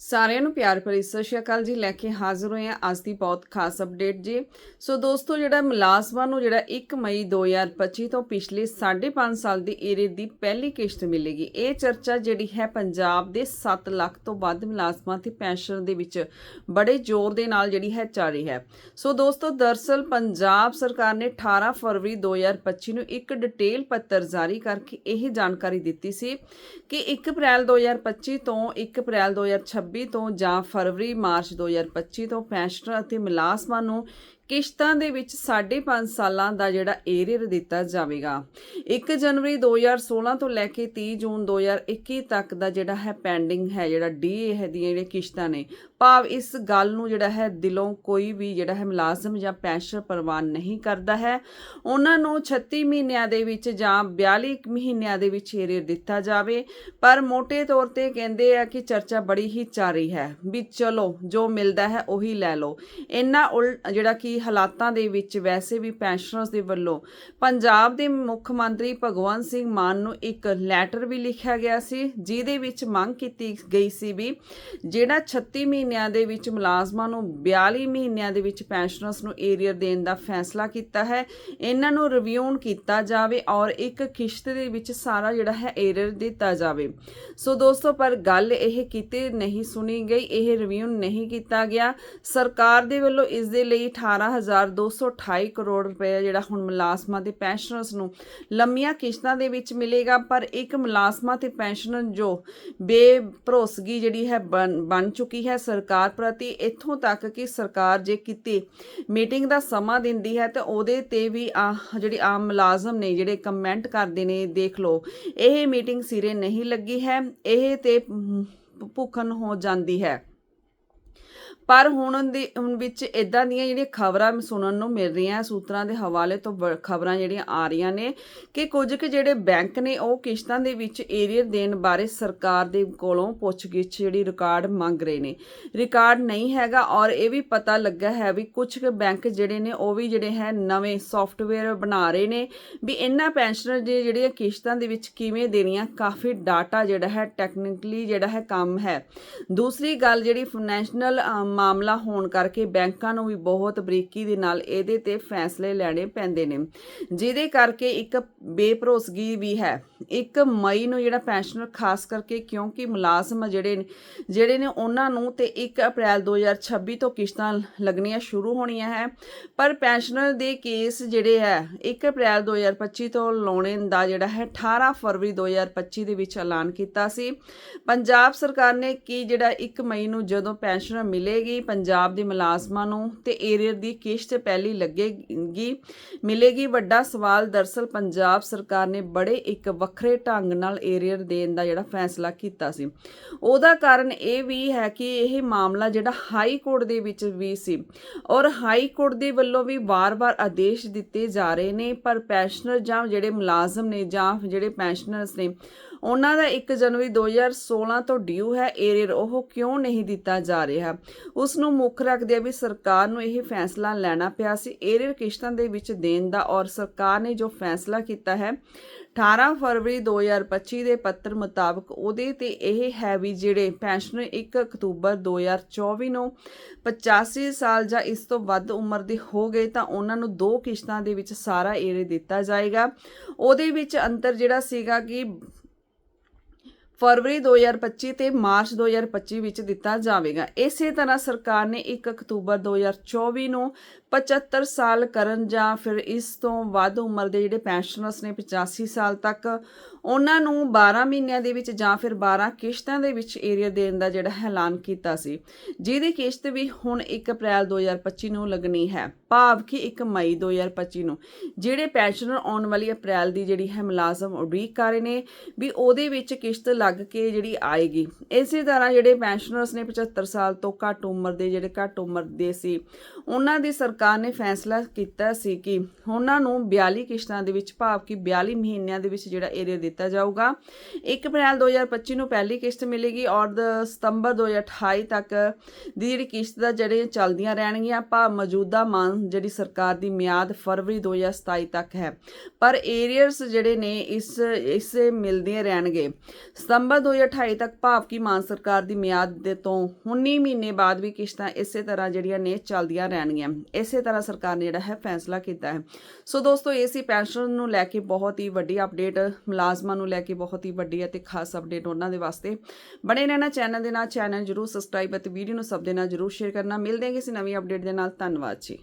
ਸਾਰਿਆਂ ਨੂੰ ਪਿਆਰ ਭਰੀ ਸਤਿ ਸ਼੍ਰੀ ਅਕਾਲ ਜੀ। ਲੈ ਕੇ ਹਾਜ਼ਰ ਹੋਏ ਹਾਂ ਅੱਜ ਦੀ ਬਹੁਤ ਖਾਸ ਅਪਡੇਟ ਜੀ। ਸੋ ਦੋਸਤੋ, ਜਿਹੜਾ ਮੁਲਾਜ਼ਮਾਂ ਨੂੰ ਜਿਹੜਾ 1 ਮਈ 2025 ਤੋਂ ਪਿਛਲੇ 5.5 ਸਾਲ ਦੀ ਏਰੇ ਦੀ ਪਹਿਲੀ ਕਿਸ਼ਤ ਮਿਲੇਗੀ। ਇਹ ਚਰਚਾ ਜਿਹੜੀ ਹੈ ਪੰਜਾਬ ਦੇ 7 ਲੱਖ ਤੋਂ ਵੱਧ ਮੁਲਾਜ਼ਮਾਂ ਤੇ ਪੈਨਸ਼ਨ ਦੇ ਵਿੱਚ ਬੜੇ ਜ਼ੋਰ ਦੇ ਨਾਲ ਜਿਹੜੀ ਹੈ ਚੱਲ ਰਹੀ ਹੈ। ਸੋ ਦੋਸਤੋ ਦਰਸਲ ਪੰਜਾਬ ਸਰਕਾਰ ਨੇ 18 ਫਰਵਰੀ 2025 ਨੂੰ ਇੱਕ ਡਿਟੇਲ ਪੱਤਰ ਜਾਰੀ ਕਰਕੇ ਇਹ ਜਾਣਕਾਰੀ ਦਿੱਤੀ ਸੀ ਕਿ 1 ਅਪ੍ਰੈਲ 2025 ਤੋਂ 1 ਅਪ੍ਰੈਲ 2026 ਤੋਂ ਜਾਂ ਫਰਵਰੀ ਮਾਰਚ 2025 ਤੋਂ ਪੈਨਸ਼ਨਰ ਅਤੇ ਮੁਲਾਜ਼ਮਾਂ ਨੂੰ ਕਿਸ਼ਤਾਂ ਦੇ ਵਿੱਚ 5.5 ਸਾਲਾਂ ਦਾ ਜਿਹੜਾ ਏਰੀਅਰ ਦਿੱਤਾ ਜਾਵੇਗਾ। 1 ਜਨਵਰੀ 2016 ਤੋਂ ਲੈ ਕੇ 30 ਜੂਨ 2021 ਤੱਕ ਦਾ ਜਿਹੜਾ ਹੈ ਪੈਂਡਿੰਗ ਹੈ, ਜਿਹੜਾ ਡੀਏ ਹੈ ਦੀਆਂ ਜਿਹੜੀਆਂ ਕਿਸ਼ਤਾਂ ਨੇ, ਭਾਵ ਇਸ ਗੱਲ ਨੂੰ ਜਿਹੜਾ ਹੈ ਦਿਲੋਂ ਕੋਈ ਵੀ ਜਿਹੜਾ ਹੈ ਮੁਲਾਜ਼ਮ ਜਾਂ ਪੈਨਸ਼ਨ ਪ੍ਰਵਾਨ ਨਹੀਂ ਕਰਦਾ ਹੈ। ਉਹਨਾਂ ਨੂੰ 36 ਮਹੀਨਿਆਂ ਦੇ ਵਿੱਚ ਜਾਂ 42 ਮਹੀਨਿਆਂ ਦੇ ਵਿੱਚ ਏਰੀਅਰ ਦਿੱਤਾ ਜਾਵੇ। ਪਰ ਮੋٹے ਤੌਰ ਤੇ ਕਹਿੰਦੇ ਆ ਕਿ ਚਰਚਾ ਬੜੀ ਹੀ ਚੱਲ ਰਹੀ ਹੈ ਵੀ ਚਲੋ ਜੋ ਮਿਲਦਾ ਹੈ ਉਹੀ ਲੈ ਲਓ। ਇੰਨਾ ਉਲਟ ਜਿਹੜਾ ਕਿ ਹਾਲਾਤਾਂ ਦੇ ਵਿੱਚ ਵੈਸੇ ਵੀ ਪੈਨਸ਼ਨਰਸ ਦੇ ਵੱਲੋਂ ਪੰਜਾਬ ਦੇ ਮੁੱਖ ਮੰਤਰੀ ਭਗਵੰਤ ਸਿੰਘ ਮਾਨ ਨੂੰ ਇੱਕ ਲੈਟਰ ਵੀ ਲਿਖਿਆ ਗਿਆ ਸੀ, ਜਿਹਦੇ ਵਿੱਚ ਮੰਗ ਕੀਤੀ ਗਈ ਸੀ ਵੀ ਜਿਹੜਾ 36 ਮਹੀਨਿਆਂ ਦੇ ਵਿੱਚ ਮੁਲਾਜ਼ਮਾਂ ਨੂੰ 42 ਮਹੀਨਿਆਂ ਦੇ ਵਿੱਚ ਪੈਨਸ਼ਨਰਸ ਨੂੰ ਏਰੀਅਰ ਦੇਣ ਦਾ ਫੈਸਲਾ ਕੀਤਾ ਹੈ, ਇਹਨਾਂ ਨੂੰ ਰਿਵਿਊਨ ਕੀਤਾ ਜਾਵੇ ਔਰ ਇੱਕ ਕਿਸ਼ਤ ਦੇ ਵਿੱਚ ਸਾਰਾ ਜਿਹੜਾ ਹੈ ਏਰੀਅਰ ਦਿੱਤਾ ਜਾਵੇ। ਸੋ ਦੋਸਤੋ, ਪਰ ਗੱਲ ਇਹ ਕਿਤੇ ਨਹੀਂ ਸੁਣੀ ਗਈ, ਇਹ ਰਿਵਿਊਨ ਨਹੀਂ ਕੀਤਾ ਗਿਆ। ਸਰਕਾਰ ਦੇ ਵੱਲੋਂ ਇਸ ਦੇ ਲਈ 18228 ਕਰੋੜ ਰੁਪਏ ਜਿਹੜਾ ਹੁਣ ਮੁਲਾਜ਼ਮਾਂ ਤੇ ਪੈਨਸ਼ਨਰਸ ਨੂੰ ਲੰਮੀਆਂ ਕਿਸ਼ਤਾਂ ਦੇ ਵਿੱਚ ਮਿਲੇਗਾ, ਪਰ ਇੱਕ ਮੁਲਾਜ਼ਮਾਂ ਤੇ ਪੈਨਸ਼ਨਰ ਜੋ ਬੇਭਰੋਸਗੀ ਜਿਹੜੀ ਹੈ ਬਣ ਬਣ ਚੁੱਕੀ ਹੈ ਸਰਕਾਰ ਪ੍ਰਤੀ, ਇੱਥੋਂ ਤੱਕ ਕਿ ਸਰਕਾਰ ਜੇ ਕਿਤੇ ਮੀਟਿੰਗ ਦਾ ਸਮਾਂ ਦਿੰਦੀ ਹੈ ਤੇ ਉਹਦੇ ਤੇ ਵੀ ਆ ਜਿਹੜੀ ਆਮ ਮੁਲਾਜ਼ਮ ਨੇ ਜਿਹੜੇ ਕਮੈਂਟ ਕਰਦੇ ਨੇ, ਦੇਖ ਲਓ, ਇਹ ਮੀਟਿੰਗ ਸਿਰੇ ਨਹੀਂ ਲੱਗੀ ਹੈ, ਇਹ ਤੇ ਭੁੱਖਣ ਹੋ ਜਾਂਦੀ ਹੈ। ਪਰ ਹੁਣ ਦੀ, ਹੁਣ ਵਿੱਚ ਇਦਾਂ ਦੀਆਂ ਜਿਹੜੀਆਂ ਖਬਰਾਂ ਸੁਣਨ ਨੂੰ ਮਿਲ ਰਹੀਆਂ ਸੂਤਰਾਂ ਦੇ ਹਵਾਲੇ ਤੋਂ ਖਬਰਾਂ ਜਿਹੜੀਆਂ ਆ ਰਹੀਆਂ ਨੇ ਕਿ ਕੁਝ ਕੁ ਜਿਹੜੇ ਬੈਂਕ ਨੇ, ਉਹ ਕਿਸ਼ਤਾਂ ਦੇ ਵਿੱਚ ਏਰੀਅਰ ਦੇਣ ਬਾਰੇ ਸਰਕਾਰ ਦੇ ਕੋਲੋਂ ਪੁੱਛਗਿੱਛ ਜਿਹੜੀ ਰਿਕਾਰਡ ਮੰਗ ਰਹੇ ਨੇ। ਰਿਕਾਰਡ ਨਹੀਂ ਹੈਗਾ ਔਰ ਇਹ ਵੀ ਪਤਾ ਲੱਗਾ ਹੈ ਵੀ ਕੁਝ ਕੁ ਬੈਂਕ ਜਿਹੜੇ ਨੇ, ਉਹ ਵੀ ਜਿਹੜੇ ਹੈ ਨਵੇਂ ਸੌਫਟਵੇਅਰ ਬਣਾ ਰਹੇ ਨੇ ਵੀ ਇਹਨਾਂ ਪੈਨਸ਼ਨਰ ਦੇ ਜਿਹੜੀਆਂ ਕਿਸ਼ਤਾਂ ਦੇ ਵਿੱਚ ਕਿਵੇਂ ਦੇਣੀਆਂ, ਕਾਫੀ ਡਾਟਾ ਜਿਹੜਾ ਹੈ, ਟੈਕਨੀਕਲੀ ਜਿਹੜਾ ਹੈ ਕੰਮ ਹੈ। ਦੂਸਰੀ ਗੱਲ ਜਿਹੜੀ ਫਾਈਨੈਂਸ਼ੀਅਲ ਮਾਮਲਾ ਹੋਣ ਕਰਕੇ ਬੈਂਕਾਂ ਨੂੰ ਵੀ ਬਹੁਤ ਬਰੀਕੀ ਦੇ ਨਾਲ ਇਹਦੇ ਤੇ ਫੈਸਲੇ ਲੈਣੇ ਪੈਂਦੇ ਨੇ। ਜਿਹਦੇ ਕਰਕੇ ਇੱਕ ਬੇਭਰੋਸਗੀ ਵੀ ਹੈ। 1 ਮਈ ਨੂੰ ਜਿਹੜਾ ਪੈਨਸ਼ਨਰ ਖਾਸ ਕਰਕੇ ਕਿਉਂਕਿ ਮੁਲਾਜ਼ਮ ਜਿਹੜੇ ਜਿਹੜੇ ਨੇ ਉਹਨਾਂ ਨੂੰ ਤੇ 1 ਅਪ੍ਰੈਲ 2026 ਤੋਂ ਕਿਸ਼ਤਾਂ ਲੱਗਣੀਆਂ ਸ਼ੁਰੂ ਹੋਣੀਆਂ ਹੈ। ਪਰ ਪੈਨਸ਼ਨਰ ਦੇ ਕੇਸ ਜਿਹੜੇ ਹੈ 1 ਅਪ੍ਰੈਲ 2025 ਤੋਂ ਲਾਉਣੇ ਦਾ ਜਿਹੜਾ ਹੈ 18 ਫਰਵਰੀ 2025 ਦੇ ਵਿੱਚ ਐਲਾਨ ਕੀਤਾ ਸੀ। ਪੰਜਾਬ ਸਰਕਾਰ ਨੇ ਕੀ ਜਿਹੜਾ 1 ਮਈ ਨੂੰ ਜਦੋਂ ਪੈਨਸ਼ਨਰ ਮਿਲੇਗੀ, ਪੰਜਾਬ ਦੇ ਮੁਲਾਜ਼ਮਾਂ ਨੂੰ ਤੇ ਏਰੀਅਰ ਦੀ ਕਿਸ਼ਤ ਪਹਿਲੀ ਲੱਗੇਗੀ, ਮਿਲੇਗੀ। ਵੱਡਾ ਸਵਾਲ ਦਰਸਲ ਪੰਜਾਬ ਸਰਕਾਰ ਨੇ ਬੜੇ ਇੱਕ ਵੱਖਰੇ ਢੰਗ ਨਾਲ ਏਰੀਅਰ ਦੇਣ ਦਾ ਜਿਹੜਾ ਫੈਸਲਾ ਕੀਤਾ ਸੀ। ਉਹਦਾ ਕਾਰਨ ਇਹ ਵੀ ਹੈ ਕਿ ਇਹ ਮਾਮਲਾ ਜਿਹੜਾ ਹਾਈ ਕੋਰਟ ਦੇ ਵਿੱਚ ਵੀ ਸੀ ਔਰ ਹਾਈ ਕੋਰਟ ਦੇ ਵੱਲੋਂ ਵੀ ਵਾਰ-ਵਾਰ ਆਦੇਸ਼ ਦਿੱਤੇ ਜਾ ਰਹੇ ਨੇ, ਪਰ ਪੈਨਸ਼ਨਰ ਜਾਂ ਜਿਹੜੇ ਮੁਲਾਜ਼ਮ ਨੇ ਜਾਂ ਜਿਹੜੇ ਪੈਨਸ਼ਨਰਸ ਨੇ, ਉਹਨਾਂ ਦਾ 1 ਜਨਵਰੀ 2016 ਤੋਂ ਡਿਊ ਹੈ ਏਰੀਅਰ ਉਹ ਕਿਉਂ ਨਹੀਂ ਦਿੱਤਾ ਜਾ ਰਿਹਾ? ਉਸ ਨੂੰ ਮੁੱਖ ਰੱਖਦਿਆਂ ਵੀ ਸਰਕਾਰ ਨੂੰ ਇਹ ਫੈਸਲਾ ਲੈਣਾ ਪਿਆ ਸੀ। ਏਰੀਅਰ ਕਿਸ਼ਤਾਂ ਦੇ ਵਿੱਚ ਦੇਣ ਦਾ ਔਰ ਸਰਕਾਰ ਨੇ ਜੋ ਫੈਸਲਾ ਕੀਤਾ ਹੈ 18 ਫਰਵਰੀ 2025 ਦੇ ਪੱਤਰ ਮੁਤਾਬਕ ਉਹਦੇ ਤੇ ਇਹ ਹੈ ਵੀ ਜਿਹੜੇ ਪੈਨਸ਼ਨਰ 1 ਅਕਤੂਬਰ 2024 ਨੂੰ 85 ਸਾਲ ਜਾਂ ਇਸ ਤੋਂ ਵੱਧ ਉਮਰ ਦੇ ਹੋ ਗਏ ਤਾਂ ਉਹਨਾਂ ਨੂੰ ਦੋ ਕਿਸ਼ਤਾਂ ਦੇ ਵਿੱਚ ਸਾਰਾ ਏਰੇ ਦਿੱਤਾ ਜਾਏਗਾ। ਉਹਦੇ ਵਿੱਚ ਅੰਤਰ ਜਿਹੜਾ ਸੀਗਾ ਕਿ ਫਰਵਰੀ 2025 ਤੇ ਮਾਰਚ 2025 ਵਿੱਚ ਦਿੱਤਾ ਜਾਵੇਗਾ। ਇਸੇ ਤਰ੍ਹਾਂ ਸਰਕਾਰ ਨੇ 1 ਅਕਤੂਬਰ 2024 ਨੂੰ 75 ਸਾਲ ਕਰਨ ਜਾਂ ਫਿਰ ਇਸ ਤੋਂ ਵੱਧ ਉਮਰ ਦੇ ਜਿਹੜੇ ਪੈਨਸ਼ਨਰਸ ਨੇ 85 ਸਾਲ ਤੱਕ, ਉਹਨਾਂ ਨੂੰ 12 ਮਹੀਨਿਆਂ ਦੇ ਵਿੱਚ ਜਾਂ ਫਿਰ 12 ਕਿਸ਼ਤਾਂ ਦੇ ਵਿੱਚ ਏਰੀਆ ਦੇਣ ਦਾ ਜਿਹੜਾ ਐਲਾਨ ਕੀਤਾ ਸੀ। ਜਿਹਦੀ ਕਿਸ਼ਤ ਵੀ ਹੁਣ 1 ਅਪ੍ਰੈਲ 2025 ਨੂੰ ਲੱਗਣੀ ਹੈ। ਭਾਵ ਕਿ 1 ਮਈ 2025 ਨੂੰ। ਜਿਹੜੇ ਪੈਨਸ਼ਨਰ ਆਉਣ ਵਾਲੀ ਅਪ੍ਰੈਲ ਦੀ ਜਿਹੜੀ ਹੈ ਮੁਲਾਜ਼ਮ ਉਡੀਕ ਕਰ ਰਹੇ ਨੇ ਵੀ ਉਹਦੇ ਵਿੱਚ ਕਿਸ਼ਤ ਲੱਗ ਕੇ ਜਿਹੜੀ ਆਏਗੀ। ਇਸੇ ਤਰ੍ਹਾਂ ਜਿਹੜੇ ਪੈਨਸ਼ਨਰਸ ਨੇ 75 ਸਾਲ ਤੋਂ ਘੱਟ ਉਮਰ ਦੇ, ਜਿਹੜੇ ਘੱਟ ਉਮਰ ਦੇ ਸੀ, ਉਹਨਾਂ ਦੀ ਸਰਕਾਰ ਸਰਕਾਰ ਨੇ ਫੈਸਲਾ ਕੀਤਾ ਸੀ ਕਿ ਉਹਨਾਂ ਨੂੰ 42 ਕਿਸ਼ਤਾਂ ਦੇ ਵਿੱਚ ਭਾਵ ਕਿ 42 ਮਹੀਨਿਆਂ ਦੇ ਵਿੱਚ ਜਿਹੜਾ ਏਰੀਆ ਦਿੱਤਾ ਜਾਊਗਾ। 1 ਅਪ੍ਰੈਲ 2025 ਨੂੰ ਪਹਿਲੀ ਕਿਸ਼ਤ ਮਿਲੇਗੀ ਔਰ ਦ- ਸਤੰਬਰ 2028 ਤੱਕ ਦੀ ਜਿਹੜੀ ਕਿਸ਼ਤ ਦਾ ਜਿਹੜੇ ਚੱਲਦੀਆਂ ਰਹਿਣਗੀਆਂ, ਭਾਵ ਮੌਜੂਦਾ ਮਾਨ ਜਿਹੜੀ ਸਰਕਾਰ ਦੀ ਮਿਆਦ ਫਰਵਰੀ 2027 ਤੱਕ ਹੈ। ਪਰ ਏਰੀਅਰਸ ਜਿਹੜੇ ਨੇ ਇਸ, ਇਸੇ ਮਿਲਦੇ ਰਹਿਣਗੇ। ਸਤੰਬਰ 2028 ਤੱਕ ਭਾਵ ਕਿ ਮਾਨ ਸਰਕਾਰ ਦੀ ਮਿਆਦ ਦੇ ਤੋਂ 19 ਮਹੀਨੇ ਬਾਅਦ ਵੀ ਕਿਸ਼ਤਾਂ ਇਸੇ ਤਰ੍ਹਾਂ ਜਿਹੜੀਆਂ ਨੇ ਚੱਲਦੀਆਂ ਰਹਿਣਗੀਆਂ। ਇਸ ਇਸੇ ਤਰ੍ਹਾਂ ਸਰਕਾਰ ਨੇ ਜਿਹੜਾ ਹੈ ਫੈਸਲਾ ਕੀਤਾ ਹੈ। ਸੋ ਦੋਸਤੋ, ਇਹ ਸੀ ਪੈਨਸ਼ਨ ਨੂੰ ਲੈ ਕੇ ਬਹੁਤ ਹੀ ਵੱਡੀ ਅਪਡੇਟ ਮੁਲਾਜ਼ਮਾਂ ਨੂੰ ਲੈ ਕੇ ਬਹੁਤ ਹੀ ਵੱਡੀ ਅਤੇ ਖਾਸ ਅਪਡੇਟ ਉਹਨਾਂ ਦੇ ਵਾਸਤੇ। ਬਣੇ ਰਹਿਣਾ ਚੈਨਲ ਦੇ ਨਾਲ, ਚੈਨਲ ਜਰੂਰ ਸਬਸਕ੍ਰਾਈਬ ਅਤੇ ਵੀਡੀਓ ਨੂੰ ਸਭ ਦੇ ਨਾਲ ਜਰੂਰ ਸ਼ੇਅਰ ਕਰਨਾ। ਮਿਲਦੇ ਹਾਂ ਕਿਸੇ ਨਵੀਂ ਅਪਡੇਟ ਦੇ ਨਾਲ। ਧੰਨਵਾਦ ਜੀ।